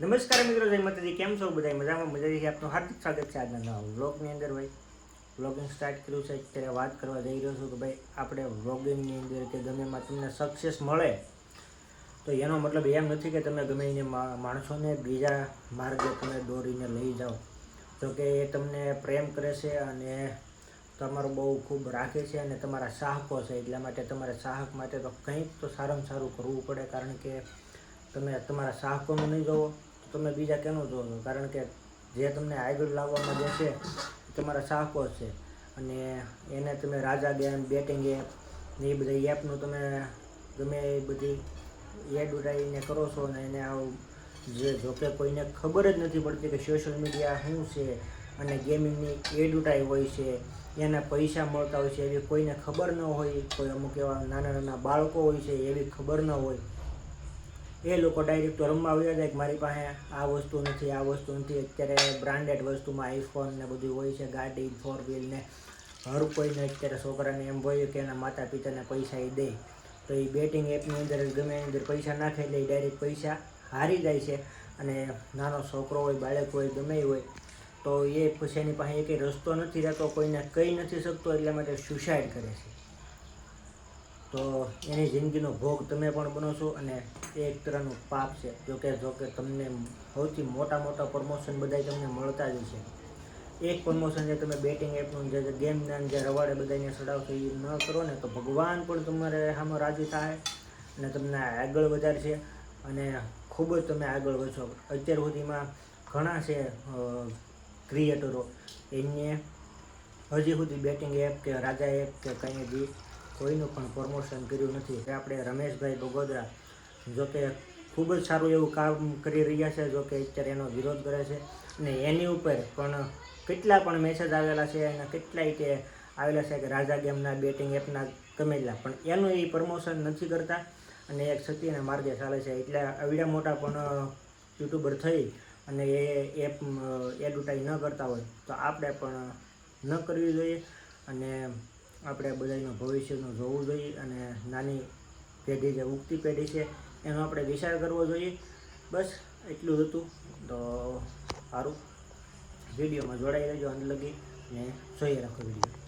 નમસ્કાર મિત્રો, જય માતાજી. કેમ છો? બધા મજામાં? મજાથી આપનું હાર્દિક સ્વાગત છે આજના નવા વ્લોગની અંદર, ભાઈ. વ્લોગિંગ સ્ટાર્ટ કર્યું છે. અત્યારે વાત કરવા જઈ રહ્યો છું કે, ભાઈ, આપણે વ્લોગિંગની અંદર કે ગમે એમાં તમને સક્સેસ મળે, તો એનો મતલબ એમ નથી કે તમે ગમે એને માણસોને બીજા માર્ગે તમે દોરીને લઈ જાઓ. તો કે એ તમને પ્રેમ કરે છે અને તમારું બહુ ખૂબ રાખે છે અને તમારા સાહકો છે. એટલા માટે તમારે સાહક માટે તો કંઈક તો સારામાં સારું કરવું પડે. કારણ કે તમે તમારા સાહકોનું નહીં જોવો. તમે બીજા કેનું જોશો કારણ કે જે તમને આગળ લાવવામાં જે છે તમારા સાહકો છે. અને એને તમે રાજા ગેમ બેટિંગ એપ ને એ બધી એપનું તમે ગમે એ બધી એડવર્ટાઈને કરો છો અને એને આવું જે જોકે કોઈને ખબર જ નથી પડતી કે સોશિયલ મીડિયા શું છે અને ગેમિંગની એડવર્ટાઈ હોય છે, એના પૈસા મળતા હોય છે, એવી કોઈને ખબર ન હોય, કોઈ અમુક એવા નાના નાના બાળકો હોય છે, એવી ખબર ન હોય. એ લોકો ડાયરેક્ટ રમવા આવ્યા જાય કે મારી પાસે આ વસ્તુ નથી, આ વસ્તુ નથી. અત્યારે બ્રાન્ડેડ વસ્તુમાં આઈફોન ને બધું હોય છે, ગાડી ફોર વ્હીલ ને હર કોઈને અત્યારે છોકરાને એમ હોય કે એના માતા પિતાને પૈસા એ દે. તો એ બેટિંગ એપની અંદર ગમે એની અંદર પૈસા નાખે એટલે ડાયરેક્ટ પૈસા હારી જાય છે. અને નાનો છોકરો હોય, બાળક હોય, ગમે હોય, તો એ પછી એની પાસે એક રસ્તો નથી રહેતો, કોઈને કહી નથી શકતો, એટલા માટે સુસાઇડ કરે છે. તો એની જિંદગીનો ભોગ તમે પણ બનો છો અને એ એક તરહનું પાપ છે. જોકે જોકે તમને સૌથી મોટા મોટા પ્રમોશન બધાય તમને મળતા જ છે એક પ્રમોશન જે તમે બેટિંગ એપનું જે ગેમના જે રવાડે બધાને ચડાવશો એ ન કરો ને તો ભગવાન પણ તમારે સામે રાજી થાય અને તમને આગળ વધારશે અને ખૂબ જ તમે આગળ વધશો. અત્યાર સુધીમાં ઘણા છે ક્રિએટરો એમને હજી સુધી બેટિંગ એપ કે રાજા એપ કે કંઈ હજી કોઈનું પણ પ્રમોશન કર્યું નથી. કે આપણે રમેશભાઈ બગોદરા જોકે ખૂબ જ સારું એવું કામ કરી રહ્યા છે જોકે અત્યારે એનો વિરોધ કરે છે. અને એની ઉપર પણ કેટલા પણ મેસેજ આવેલા છે અને કેટલાય કે આવેલા છે કે રાજા ગેમના બેટિંગ એપના ગમેલા, પણ એનું એ પ્રમોશન નથી કરતા. અને એક સત્યના માર્ગે ચાલે છે. એટલે આવડા મોટા પણ યુટ્યુબર થઈ અને એ એપ એડવર્ટાઈઝ ન કરતા હોય, તો આપણે પણ ન કરવી જોઈએ. અને આપણે બધાનું ભવિષ્યનું જોવું જોઈએ અને નાની પેઢી જે ઉગતી પેઢી છે, એનો આપણે વિચાર કરવો જોઈએ. બસ, એટલું હતું. તો સારું. વિડીયોમાં જોડાઈ રહેજો અંત લગી ને જોઈએ રાખો વીડિયો.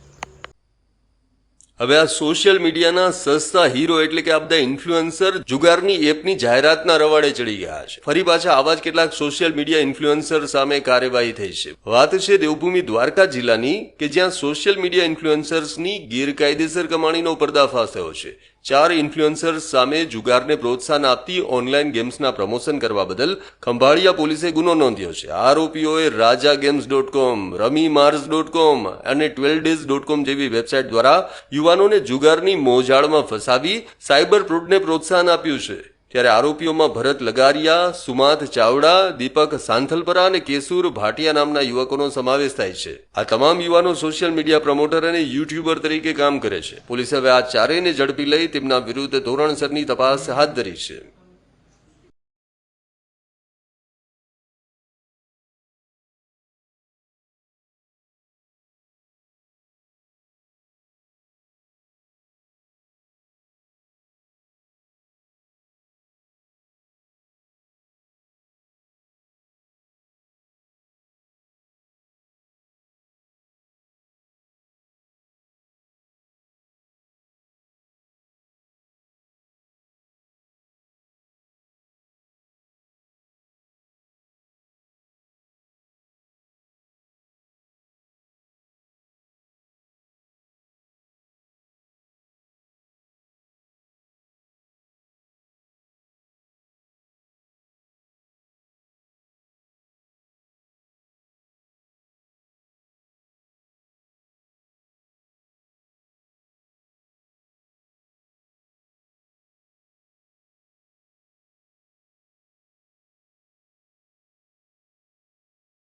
હવે આ સોશિયલ મીડિયાના સસ્તા હીરો એટલે કે આ બધા ઇન્ફ્લુએન્સર જુગારની એપની જાહેરાતના રવાડે ચડી ગયા છે. ફરી પાછા આવા જ કેટલાક સોશિયલ મીડિયા ઇન્ફ્લુએન્સર સામે કાર્યવાહી થઈ છે. વાત છે દેવભૂમિ દ્વારકા જિલ્લાની, કે જ્યાં સોશિયલ મીડિયા ઇન્ફ્લુએન્સર્સની ગેરકાયદેસર કમાણીનો પર્દાફાશ થયો છે. ચાર ઇન્ફ્લુએન્સર્સ સામે જુગારને પ્રોત્સાહન આપતી ઓનલાઈન ગેમ્સના પ્રમોશન કરવા બદલ ખંભાળિયા પોલીસે ગુનો નોંધ્યો છે. આરોપીઓએ રાજા ગેમ્સ ડોટ કોમ રમી માર્સ ડોટ કોમ અને ટ્વેલ્વ ડેઝ ડોટ કોમ જેવી વેબસાઇટ દ્વારા યુવાનોને જુગારની મોજાળમાં ફસાવી સાયબર ફ્રોડને પ્રોત્સાહન આપ્યું છે. ત્યારે આરોપીઓમાં ભરત લગારિયા, સુમાત ચાવડા, દીપક સાંથલપરા અને કેસુર ભાટિયા નામના યુવકોનો સમાવેશ થાય છે. આ તમામ યુવાનો સોશિયલ મીડિયા પ્રમોટર અને યુટ્યુબર તરીકે કામ કરે છે. પોલીસે હવે આ ચારેયને ઝડપી લઈ તેમના વિરુદ્ધ ધોરણસરની તપાસ હાથ ધરી છે.